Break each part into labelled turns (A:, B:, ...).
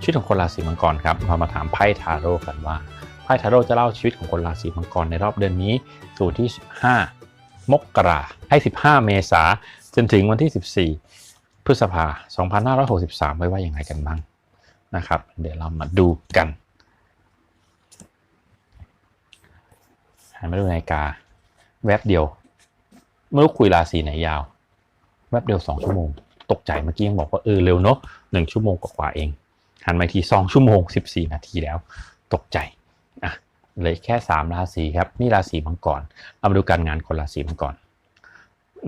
A: ชีวิตของคนราศีมังกรครับเรามาถามไพ่ทาโร่กันว่าไพ่ทาโร่จะเล่าชีวิตของคนราศีมังกรในรอบเดือนนี้สู่ที่ 15 มกราให้ 15 เมษาจนถึงวันที่ 14 พฤษภา 2563 ไว้ว่าอย่างไรกันบ้างนะครับ เดี๋ยวเรามาดูกันหันมาดูนาฬิกา แวบเดียวไม่รู้คุยราศีไหนยาว แวบเดียวสองชั่วโมง ตกใจเมื่อกี้ยังบอกว่าเออเร็วเนาะหนึ่งชั่วโมงกว่าๆเอง หันมาทีสองชั่วโมงสิบสี่นาทีแล้ว ตกใจอะเหลยแค่สามราศีครับ นี่ราศีมังกรเรามาดูการงานคนราศีมังกร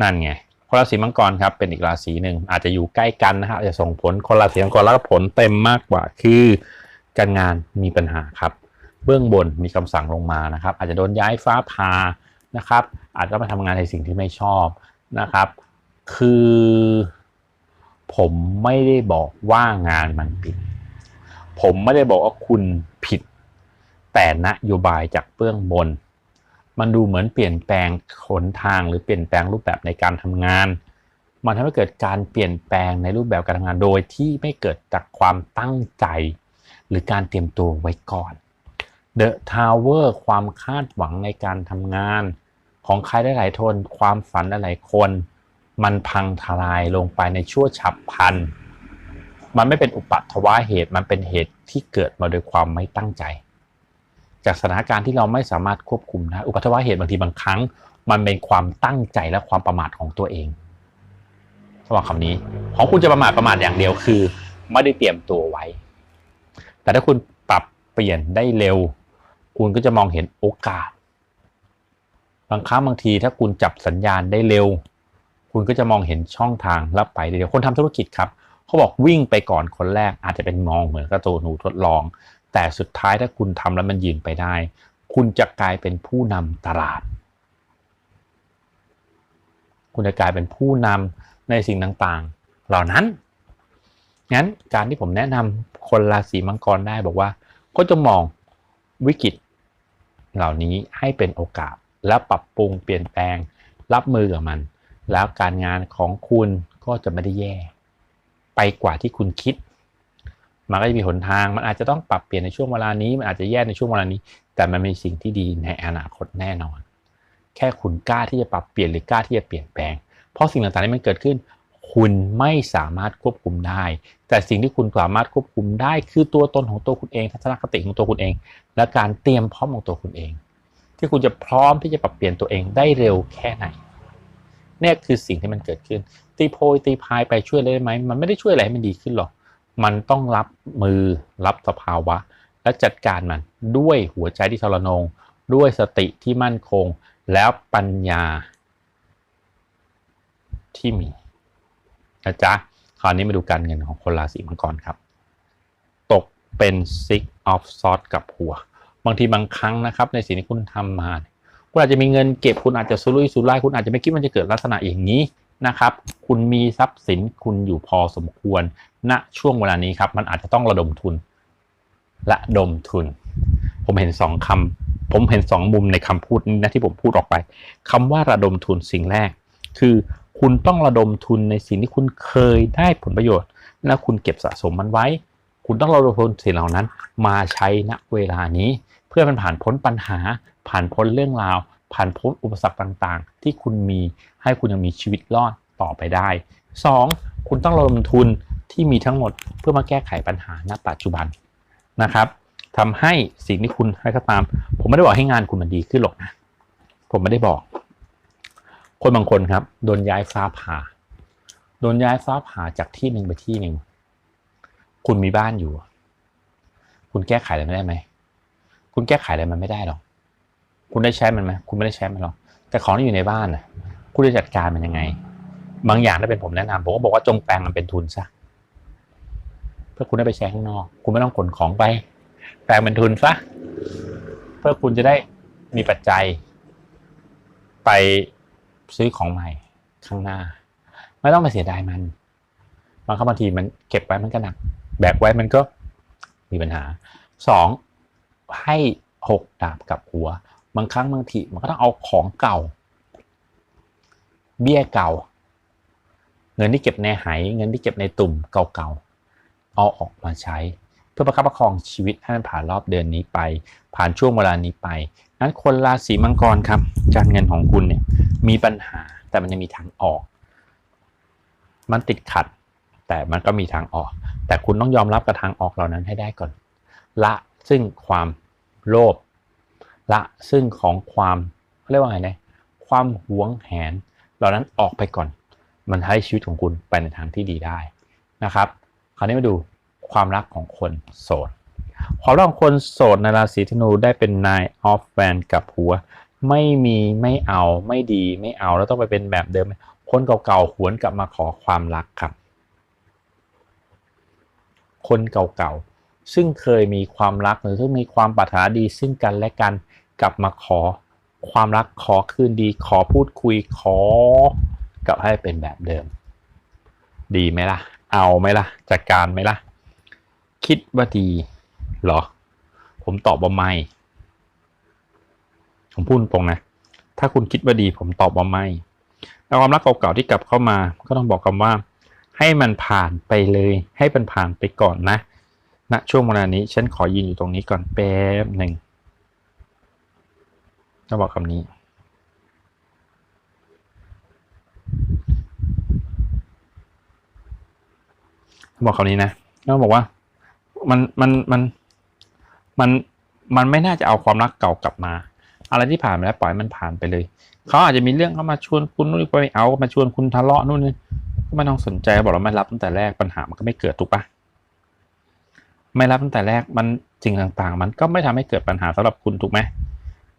A: นั่นไงคนราศีมังกรครับเป็นอีกราศีหนึ่งอาจจะอยู่ใกล้กันนะครับอาจะส่งผลคนราศีมังกรแล้วก็ผลเต็มมากกว่า คือการงานมีปัญหาครับ เบื้องบนมีคำสั่งลงมานะครับ อาจจะโดนย้ายฟ้าพานะครับ อาจจะมาทำงานในสิ่งที่ไม่ชอบนะครับ คือ ผมไม่ได้บอกว่างานมันผิด ผมไม่ได้บอกว่าคุณผิด แต่นโยบายจากเบื้องบน มันดูเหมือนเปลี่ยนแปลงขนทางหรือเปลี่ยนแปลงรูปแบบในการทำงาน มันทำให้เกิดการเปลี่ยนแปลงในรูปแบบการทำงานโดยที่ไม่เกิดจากความตั้งใจ หรือการเตรียมตัวไว้ก่อน The Tower ความคาดหวังในการทำงาน ของใครได้หลายทน ความฝันหลายคน มันพังทลายลงไปในชั่วฉับพลัน มันไม่เป็นอุปัตวะเหตุ มันเป็นเหตุที่เกิดมาโดยความไม่ตั้งใจ จากสถานการณ์ที่เราไม่สามารถควบคุมได้อุปัตวะเหตุบางทีบางครั้ง มันเป็นความตั้งใจและความประมาทของตัวเองสำหรับคำนี้ ของคุณจะประมาทประมาทอย่างเดียวคือ ไม่ได้เตรียมตัวไว้ แต่ถ้าคุณปรับเปลี่ยนได้เร็ว คุณก็จะมองเห็นโอกาส บางครั้งบางทีถ้าคุณจับสัญญาณได้เร็ว คุณก็จะมองเห็นช่องทางแล้วไปเดียวคนทำธุรกิจครับ เขาบอกวิ่งไปก่อนคนแรกอาจจะเป็นมองเหมือนกระโตหนูทดลอง แต่สุดท้ายถ้าคุณทำแล้วมันยืนไปได้ คุณจะกลายเป็นผู้นำตลาด คุณจะกลายเป็นผู้นำในสิ่งต่างๆ เหล่านั้นงั้นการที่ผมแนะนำคนราศีมังกรได้บอกว่าก็จะมองวิกฤตเหล่านี้ให้เป็นโอกาส แล้วปรับปรุงเปลี่ยนแปลงรับมือกับมัน แล้วการงานของคุณก็จะไม่ได้แย่ ไปกว่าที่คุณคิด มันก็จะมีหนทาง มันอาจจะต้องปรับเปลี่ยนในช่วงเวลานี้ มันอาจจะแย่ในช่วงเวลานี้ แต่มันมีสิ่งที่ดีในอนาคตแน่นอน แค่คุณกล้าที่จะปรับเปลี่ยนหรือกล้าที่จะเปลี่ยนแปลง เพราะสิ่งต่างๆที่มันเกิดขึ้น คุณไม่สามารถควบคุมได้ แต่สิ่งที่คุณสามารถควบคุมได้ คือตัวตนของตัวคุณเอง ทัศนคติของตัวคุณเอง และการเตรียมพร้อมของตัวคุณเอง ที่คุณจะพร้อมที่จะปรับเปลี่ยนตัวเองได้เร็วแค่ไหน เนี่ยคือสิ่งที่มันเกิดขึ้น ตีโพยตีพายไปช่วยได้ไหมมันไม่ได้ช่วยอะไรให้มันดีขึ้นหรอก มันต้องรับมือรับสภาวะ และจัดการมันด้วยหัวใจที่ทรนง ด้วยสติที่มั่นคง แล้วปัญญา ที่มีนะจ๊ะคราวนี้มาดูการเงินของคนราศีมังกรครับ ตกเป็น six of swords กับหัว บางทีบางครั้งนะครับ ในสิ่งที่คุณทำมา คุณอาจจะมีเงินเก็บคุณอาจจะสุรุ่ยสุร่ายคุณอาจจะไม่คิดว่าจะเกิดลักษณะอย่างนี้นะครับ คุณมีทรัพย์สินคุณอยู่พอสมควรณช่วงเวลานี้ครับ มันอาจจะต้องระดมทุนระดมทุน ผมเห็นสองคำผมเห็นสองมุมในคำพูดนี้นะที่ผมพูดออกไปคำว่าระดมทุนสิ่งแรก คือคุณต้องระดมทุนในสิ่งที่คุณเคยได้ผลประโยชน์ แล้วคุณเก็บสะสมมันไว้ คุณต้องระดมทุนสิ่งเหล่านั้น มาใช้ณเวลานี้ เพื่อมันผ่านพ้นปัญหา ผ่านพ้นเรื่องราว ผ่านพ้นอุปสรรคต่างๆ ที่คุณมีให้คุณยังมีชีวิตรอดต่อไปได้ 2. คุณต้องระดมทุนที่มีทั้งหมดเพื่อมาแก้ไขปัญหาณปัจจุบันนะครับทำให้สิ่งที่คุณให้ก็ตาม ผมไม่ได้บอกให้งานคุณมันดีขึ้นหรอกนะผมไม่ได้บอก คนบางคนครับโดนย้ายฟ้าผ่าโดนย้ายฟ้าผ่าจากที่หนึ่งไปที่หนึ่งคุณมีบ้านอยู่ คุณแก้ไขอะไรไม่ได้ไหม คุณแก้ไขอะไรมันไม่ได้หรอก คุณได้ใช้มันไหมคุณไม่ได้ใช้มันหรอกแต่ของที่อยู่ในบ้านน่ะคุณจะจัดการมันยังไง บางอย่างถ้าเป็นผมแนะนำผมก็บอกว่าจงแปลงมันเป็นทุนซะเพื่อคุณได้ไปใช้ข้างนอก คุณไม่ต้องขนของไป แปลงเป็นทุนซะเพื่อคุณจะได้มีปัจจัย ไปซื้อของใหม่ข้างหน้า ไม่ต้องไปเสียดายมันบางครั้งบางทีมันเก็บไว้มันก็หนัก แบกไว้มันก็มีปัญหาสองให้หกดาบกับหัว บางครั้งบางทีมันก็ต้องเอาของเก่า เบี้ยเก่า เงินที่เก็บในไหเงินที่เก็บในตุ่มเก่าๆเอาออกมาใช้ เพื่อประคับประคองชีวิตให้มันผ่านรอบเดือนนี้ไป ผ่านช่วงเวลานี้ไปนั้นคนราศีมังกรครับ การเงินของคุณเนี่ยมีปัญหาแต่มันยังมีทางออก มันติดขัด แต่มันก็มีทางออก แต่คุณต้องยอมรับกับทางออกเหล่านั้นให้ได้ก่อน ละซึ่งความโลภ ละซึ่งของความเขาเรียกว่าไงนะความหวงแหน เหล่านั้นออกไปก่อน มันให้ชีวิตของคุณไปในทางที่ดีได้นะครับ คราวนี้มาดูความรักของคนโสดความรักของคนโสดในราศีธนูได้เป็นนายออฟแวนกับหัว ไม่มีไม่เอาไม่ดีไม่เอาแล้วต้องไปเป็นแบบเดิม คนเก่าๆหวนกลับมาขอความรักครับ คนเก่าๆ ซึ่งเคยมีความรักหรือซึ่งมีความปรารถนาดีซึ่งกันและกันกลับมาขอความรักขอคืนดี ขอพูดคุยขอกลับให้เป็นแบบเดิม ดีไหมล่ะ เอาไหมล่ะจัดการไหมล่ะ คิดว่าดีเหรอ ผมตอบว่าไม่ ผมพูดตรงนะ ถ้าคุณคิดว่าดีผมตอบว่าไม่แล้วความรักเก่าๆที่กลับเข้ามา ก็ต้องบอกคำว่า ให้มันผ่านไปเลย ให้มันผ่านไปก่อนนะ ณช่วงเวลานี้ฉันขอยืนอยู่ตรงนี้ก่อนแป๊บหนึ่งต้องบอกคำนี้ บอกคำนี้นะต้องบอกว่ามันมันมันมันมันไม่น่าจะเอาความรักเก่ากลับมา อะไรที่ผ่านไปแล้วปล่อยมันผ่านไปเลย เขาอาจจะมีเรื่องเข้ามาชวนคุณนู่นไปเอามาชวนคุณทะเลาะนู่นนี่ก็ไม่ต้องสนใจบอกเราไม่รับตั้งแต่แรกปัญหามันก็ไม่เกิดถูกปะ ไม่รับตั้งแต่แรกมันจริงต่างๆ มันก็ไม่ทำให้เกิดปัญหาสำหรับคุณถูกไหม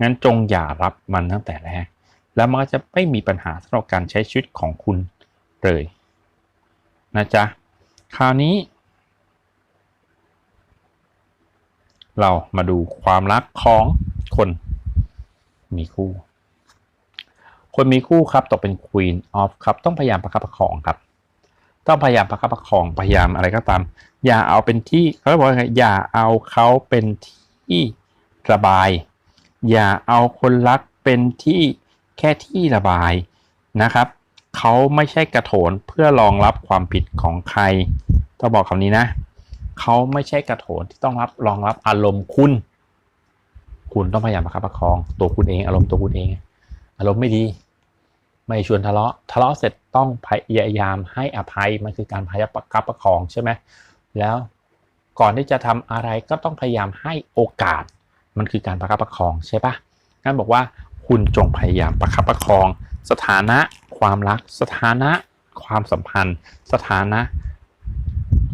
A: งั้นจงอย่ารับมันตั้งแต่แรก แล้วมันก็จะไม่มีปัญหาสำหรับการใช้ชีวิตของคุณเลยนะจ๊ะคราวนี้ เรามาดูความรักของคนมีคู่ คนมีคู่ครับตกเป็น Queen of ครับต้องพยายามประคับประคองครับ ต้องพยายามประคับประคองพยายามอะไรก็ตาม อย่าเอาเป็นที่เขาบอกว่าไงอย่าเอาเขาเป็นที่ระบาย อย่าเอาคนรักเป็นที่แค่ที่ระบายนะครับเขาไม่ใช่กระโถนเพื่อรองรับความผิดของใครต้องบอกคำนี้นะเขาไม่ใช่กระโถนที่ต้องรับรองรับอารมณ์คุณ คุณต้องพยายามประคับประคอง ตัวคุณเอง อารมณ์ตัวคุณเอง อารมณ์ไม่ดี ไม่ชวนทะเลาะทะเลาะเสร็จต้องพยายามให้อภัยมันคือการพยายามประคับประคองใช่ไหมแล้วก่อนที่จะทำอะไรก็ต้องพยายามให้โอกาส มันคือการประคับประคองใช่ปะงั้นบอกว่าคุณจงพยายามประคับประคอง สถานะ ความรัก สถานะ ความสัมพันธ์ สถานะ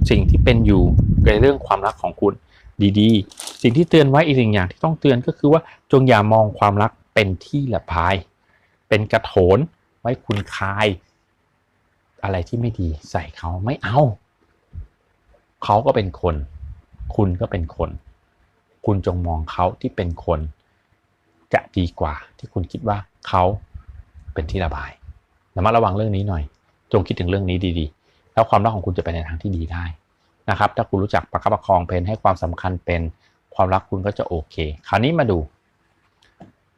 A: สิ่งที่เป็นอยู่ในเรื่องความรักของคุณดีๆ สิ่งที่เตือนไว้อีกสิ่งอย่างที่ต้องเตือนก็คือว่าจงอย่ามองความรักเป็นที่ระบาย เป็นกระโถน ไว้คุณคาย อะไรที่ไม่ดีใส่เขาไม่เอา เขาก็เป็นคน คุณก็เป็นคน คุณจงมองเขาที่เป็นคน จะดีกว่าที่คุณคิดว่าเขาเป็นที่ระบายระมัดระวังเรื่องนี้หน่อย จงคิดถึงเรื่องนี้ดีๆ แล้วความรักของคุณจะไปในทางที่ดีได้นะครับ ถ้าคุณรู้จักประคับประคองเพนให้ความสำคัญเป็นความรักคุณก็จะโอเค คราวนี้มาดู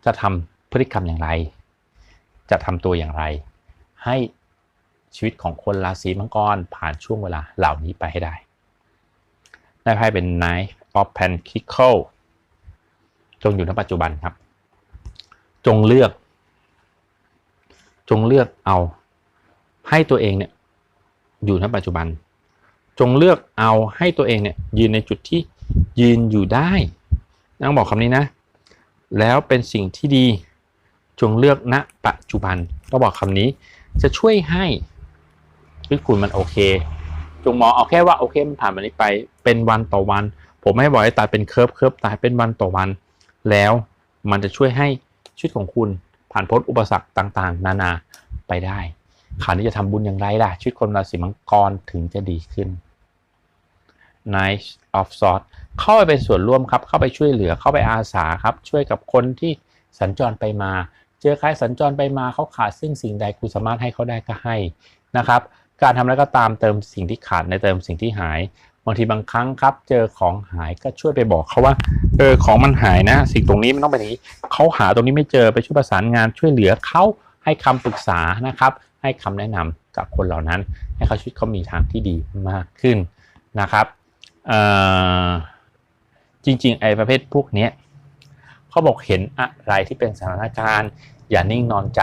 A: จะทำพฤติกรรมอย่างไร จะทำตัวอย่างไร ให้ชีวิตของคนราศีมังกรผ่านช่วงเวลาเหล่านี้ไปให้ได้ได้ไพ่เป็น Knight of Pentacles จงอยู่ในปัจจุบันครับ จงเลือก จงเลือกเอา ให้ตัวเองเนี่ยอยู่ในปัจจุบัน จงเลือกเอาให้ตัวเองเนี่ยยืนในจุดที่ยืนอยู่ได้ต้องบอกคำนี้นะ แล้วเป็นสิ่งที่ดี จงเลือกณปัจจุบันก็บอกคำนี้จะช่วยให้ชีวิตคุณมันโอเค จงมองเอาแค่ว่าโอเคมันผ่านวันนี้ไปเป็นวันต่อวัน ผมไม่บอกให้ตัดเป็นเคิร์ฟเคิร์ฟตัดเป็นวันต่อวัน แล้วมันจะช่วยให้ชีวิตของคุณผ่านพ้นอุปสรรคต่างๆ นานาไปได้คราวนี้จะทำบุญอย่างไรล่ะชีวิตคนราศีมังกรถึงจะดีขึ้น Nice of Swords เข้าไปเป็นส่วนร่วมครับ เข้าไปช่วยเหลือเข้าไปอาสาครับ ช่วยกับคนที่สัญจรไปมา เจอใครสัญจรไปมาเขาขาดซึ่งสิ่งใดคุณสามารถให้เขาได้ก็ให้นะครับ การทำอะไรก็ตามเติมสิ่งที่ขาดในเติมสิ่งที่หายบางทีบางครั้งครับ เจอของหายก็ช่วยไปบอกเขาว่าเออของมันหายนะ สิ่งตรงนี้มันต้องเป็นอย่างนี้เขาหาตรงนี้ไม่เจอไปช่วยประสานงานช่วยเหลือเขาให้คำปรึกษานะครับ ให้คำแนะนำกับคนเหล่านั้น ให้เขาชีวิตเขามีทางที่ดีมากขึ้นนะครับจริงๆไอ้ประเภทพวกนี้ เขาบอกเห็นอะไรที่เป็นสถานการณ์ อย่านิ่งนอนใจ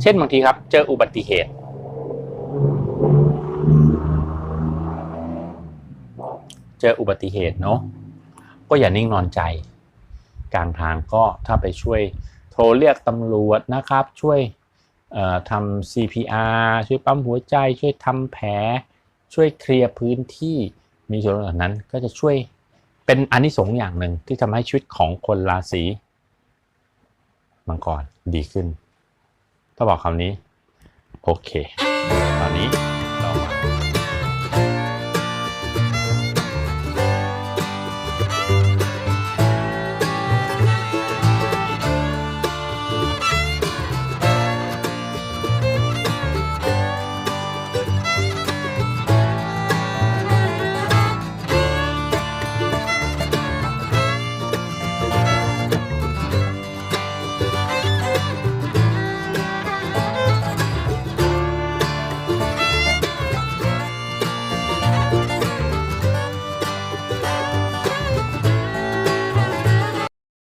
A: เช่นบางทีครับ เจออุบัติเหตุ เจออุบัติเหตุเนาะก็อย่านิ่งนอนใจ กลางทางก็ถ้าไปช่วยโทรเรียกตำรวจนะครับ ช่วยทำ CPR ช่วยปั๊มหัวใจ ช่วยทำแผล ช่วยเคลียร์พื้นที่มีส่วนเหล่านั้นก็จะช่วย เป็นอานิสงส์อย่างหนึ่งที่ทำให้ชีวิตของคนราศีมังกรดีขึ้น ถ้าบอกคำนี้ โอเค ตอนนี้